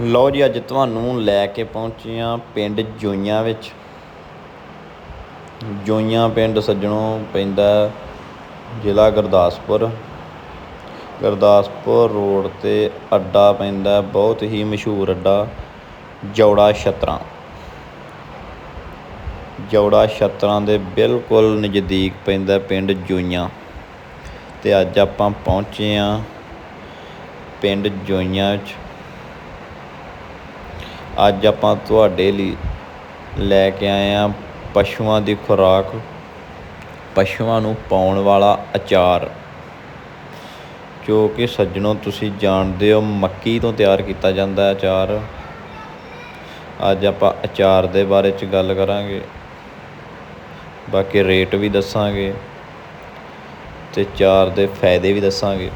ਲਓ ਜੀ, ਅੱਜ ਤੁਹਾਨੂੰ ਲੈ ਕੇ ਪਹੁੰਚੇ ਹਾਂ ਪਿੰਡ ਜੋਈਆਂ ਵਿੱਚ। ਜੋਈਆਂ ਪਿੰਡ ਸੱਜਣੋਂ ਪੈਂਦਾ ਜ਼ਿਲ੍ਹਾ ਗੁਰਦਾਸਪੁਰ। ਗੁਰਦਾਸਪੁਰ ਰੋਡ ਤੇ ਅੱਡਾ ਪੈਂਦਾ, ਬਹੁਤ ਹੀ ਮਸ਼ਹੂਰ ਅੱਡਾ, ਜੌੜਾ ਛਤਰਾਂ। ਜੌੜਾ ਛਤਰਾਂ ਦੇ ਬਿਲਕੁਲ ਨਜ਼ਦੀਕ ਪੈਂਦਾ ਪਿੰਡ ਜੋਈਆਂ। ਤੇ ਅੱਜ ਆਪਾਂ ਪਹੁੰਚੇ ਹਾਂ ਪਿੰਡ ਜੋਈਆਂ ਵਿੱਚ। ਅੱਜ ਆਪਾਂ ਤੁਹਾਡੇ ਲਈ ਲੈ ਕੇ ਆਏ ਹਾਂ ਪਸ਼ੂਆਂ ਦੀ ਖੁਰਾਕ, ਪਸ਼ੂਆਂ ਨੂੰ ਪਾਉਣ ਵਾਲਾ ਅਚਾਰ, ਜੋ ਕਿ ਸੱਜਣੋ ਤੁਸੀਂ ਜਾਣਦੇ ਹੋ ਮੱਕੀ ਤੋਂ ਤਿਆਰ ਕੀਤਾ ਜਾਂਦਾ ਹੈ ਅਚਾਰ। ਅੱਜ ਆਪਾਂ ਅਚਾਰ ਦੇ ਬਾਰੇ ਚ ਗੱਲ ਕਰਾਂਗੇ। ਬਾਕੀ ਰੇਟ ਵੀ ਦੱਸਾਂਗੇ ਤੇ ਚਾਰ ਦੇ ਫਾਇਦੇ ਵੀ ਦੱਸਾਂਗੇ।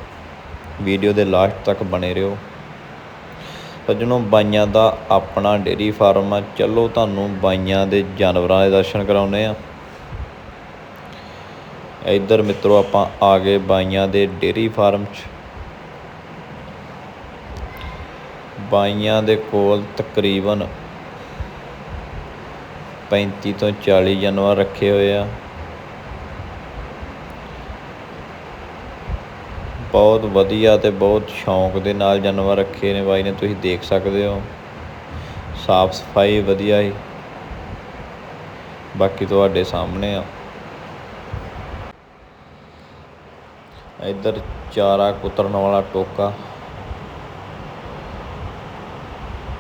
ਵੀਡੀਓ ਦੇ ਲਾਸਟ ਤੱਕ ਬਣੇ ਰਹੋ। ਸੱਜਣੋ ਬਾਈਆਂ ਦਾ ਆਪਣਾ ਡੇਰੀ ਫਾਰਮ ਆ। ਚਲੋ ਤੁਹਾਨੂੰ ਬਾਈਆਂ ਦੇ ਜਾਨਵਰਾਂ ਦੇ ਦਰਸ਼ਨ ਕਰਾਉਨੇ ਆ। ਇੱਧਰ ਮਿੱਤਰੋ, ਆਪਾਂ ਆ ਗਏ ਬਾਈਆਂ ਦੇ ਡੇਰੀ ਫਾਰਮ 'ਚ। ਬਾਈਆਂ ਦੇ ਕੋਲ ਤਕਰੀਬਨ 35 ਤੋਂ 40 ਜਾਨਵਰ ਰੱਖੇ ਹੋਏ ਆ। ਬਹੁਤ ਵਧੀਆ ਅਤੇ ਬਹੁਤ ਸ਼ੌਂਕ ਦੇ ਨਾਲ ਜਾਨਵਰ ਰੱਖੇ ਨੇ ਬਾਈ ਨੇ, ਤੁਸੀਂ ਦੇਖ ਸਕਦੇ ਹੋ। ਸਾਫ਼ ਸਫ਼ਾਈ ਵਧੀਆ ਹੀ ਬਾਕੀ ਤੁਹਾਡੇ ਸਾਹਮਣੇ ਆ। ਇੱਧਰ ਚਾਰਾ ਕੁਤਰਨ ਵਾਲਾ ਟੋਕਾ।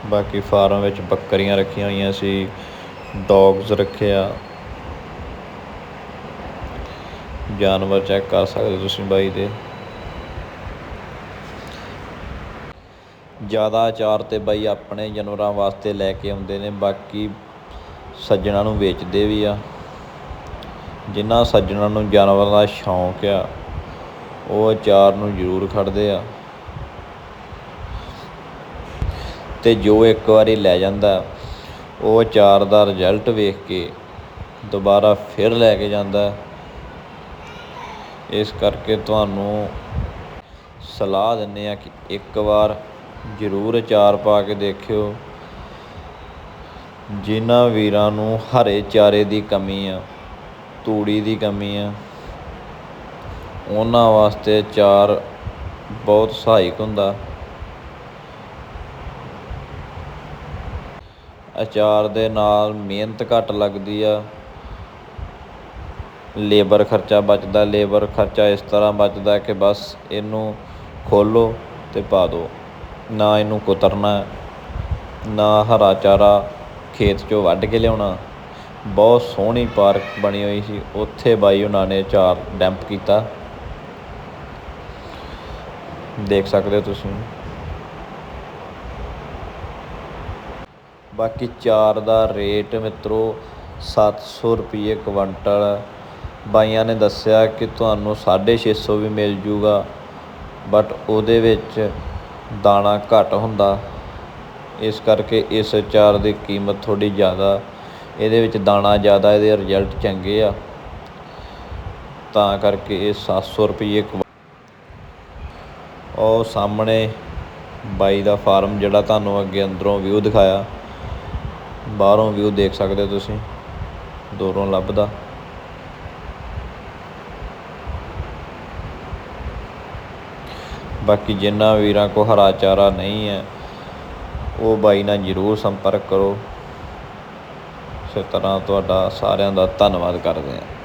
ਬਾਕੀ ਫਾਰਮ ਵਿੱਚ ਬੱਕਰੀਆਂ ਰੱਖੀਆਂ ਹੋਈਆਂ ਸੀ, ਡੌਗਸ ਰੱਖਿਆ ਜਾਨਵਰ ਚੈੱਕ ਕਰ ਸਕਦੇ ਤੁਸੀਂ ਬਾਈ ਦੇ। ਜ਼ਿਆਦਾ ਅਚਾਰ ਤਾਂ ਬਾਈ ਆਪਣੇ ਜਾਨਵਰਾਂ ਵਾਸਤੇ ਲੈ ਕੇ ਆਉਂਦੇ ਨੇ, ਬਾਕੀ ਸੱਜਣਾਂ ਨੂੰ ਵੇਚਦੇ ਵੀ ਆ। ਜਿਨ੍ਹਾਂ ਸੱਜਣਾਂ ਨੂੰ ਜਾਨਵਰਾਂ ਦਾ ਸ਼ੌਂਕ ਆ, ਉਹ ਅਚਾਰ ਨੂੰ ਜ਼ਰੂਰ ਖੜਦੇ ਆ। ਤੇ ਜੋ ਇੱਕ ਵਾਰੀ ਲੈ ਜਾਂਦਾ, ਉਹ ਅਚਾਰ ਦਾ ਰਿਜ਼ਲਟ ਵੇਖ ਕੇ ਦੁਬਾਰਾ ਫਿਰ ਲੈ ਕੇ ਜਾਂਦਾ। ਇਸ ਕਰਕੇ ਤੁਹਾਨੂੰ ਸਲਾਹ ਦਿੰਨੇ ਆ ਕਿ ਇੱਕ ਵਾਰ ਜ਼ਰੂਰ ਅਚਾਰ ਪਾ ਕੇ ਦੇਖਿਓ। ਜਿਨ੍ਹਾਂ ਵੀਰਾਂ ਨੂੰ ਹਰੇ ਚਾਰੇ ਦੀ ਕਮੀ ਆ, ਤੂੜੀ ਦੀ ਕਮੀ ਆ, ਉਹਨਾਂ ਵਾਸਤੇ ਅਚਾਰ ਬਹੁਤ ਸਹਾਇਕ ਹੁੰਦਾ। ਅਚਾਰ ਦੇ ਨਾਲ ਮਿਹਨਤ ਘੱਟ ਲੱਗਦੀ ਆ। ਲੇਬਰ ਖਰਚਾ ਬਚਦਾ, ਲੇਬਰ ਖਰਚਾ ਇਸ ਤਰ੍ਹਾਂ ਬਚਦਾ ਕਿ ਬਸ ਇਹਨੂੰ ਖੋਲੋ ਤੇ ਪਾ ਦਿਓ। ਨਾ ਇਹਨੂੰ ਕੁਤਰਨਾ, ਨਾ ਹਰਾ ਚਾਰਾ ਖੇਤ 'ਚੋਂ ਵੱਢ ਕੇ ਲਿਆਉਣਾ। ਬਹੁਤ ਸੋਹਣੀ ਪਾਰਕ ਬਣੀ ਹੋਈ ਸੀ। ਉੱਥੇ ਬਾਈ ਉਹਨਾਂ ਨੇ ਚਾਰ ਡੈਂਪ ਕੀਤਾ। ਦੇਖ ਸਕਦੇ ਹੋ ਤੁਸੀਂ। ਬਾਕੀ ਚਾਰ ਦਾ ਰੇਟ ਮਿੱਤਰੋ 700 ਰੁਪਏ ਕੁਇੰਟਲ। ਬਾਈਆਂ ਨੇ ਦੱਸਿਆ ਕਿ ਤੁਹਾਨੂੰ 650 ਵੀ ਮਿਲ ਜੂਗਾ। ਬਟ ਉਹਦੇ ਵਿੱਚ ਦਾਣਾ ਘੱਟ ਹੁੰਦਾ। ਇਸ ਕਰਕੇ ਇਸ ਚਾਰ ਦੀ ਕੀਮਤ ਥੋੜ੍ਹੀ ਜ਼ਿਆਦਾ। ਇਹਦੇ ਵਿੱਚ ਦਾਣਾ ਜ਼ਿਆਦਾ, ਇਹਦੇ ਰਿਜ਼ਲਟ ਚੰਗੇ ਆ। ਤਾਂ ਕਰਕੇ ਇਹ 700 ਰੁਪਏ ਉਹ ਸਾਹਮਣੇ ਬਾਈ ਦਾ ਫਾਰਮ ਜਿਹੜਾ ਤੁਹਾਨੂੰ ਅੱਗੇ ਅੰਦਰੋਂ ਵਿਊ ਦਿਖਾਇਆ। ਬਾਹਰੋਂ ਵਿਊ ਦੇਖ ਸਕਦੇ ਹੋ ਤੁਸੀਂ। ਦੂਰੋਂ ਲੱਭਦਾ। ਬਾਕੀ ਜਿੰਨਾ ਵੀਰਾਂ ਕੋ ਹਰਾ ਚਾਰਾ ਨਹੀਂ ਹੈ, ਉਹ ਬਾਈ ਨਾਲ ਜ਼ਰੂਰ ਸੰਪਰਕ ਕਰੋ। ਇਸੇ ਤਰ੍ਹਾਂ ਤੁਹਾਡਾ ਸਾਰਿਆਂ ਦਾ ਧੰਨਵਾਦ ਕਰਦੇ ਹਾਂ।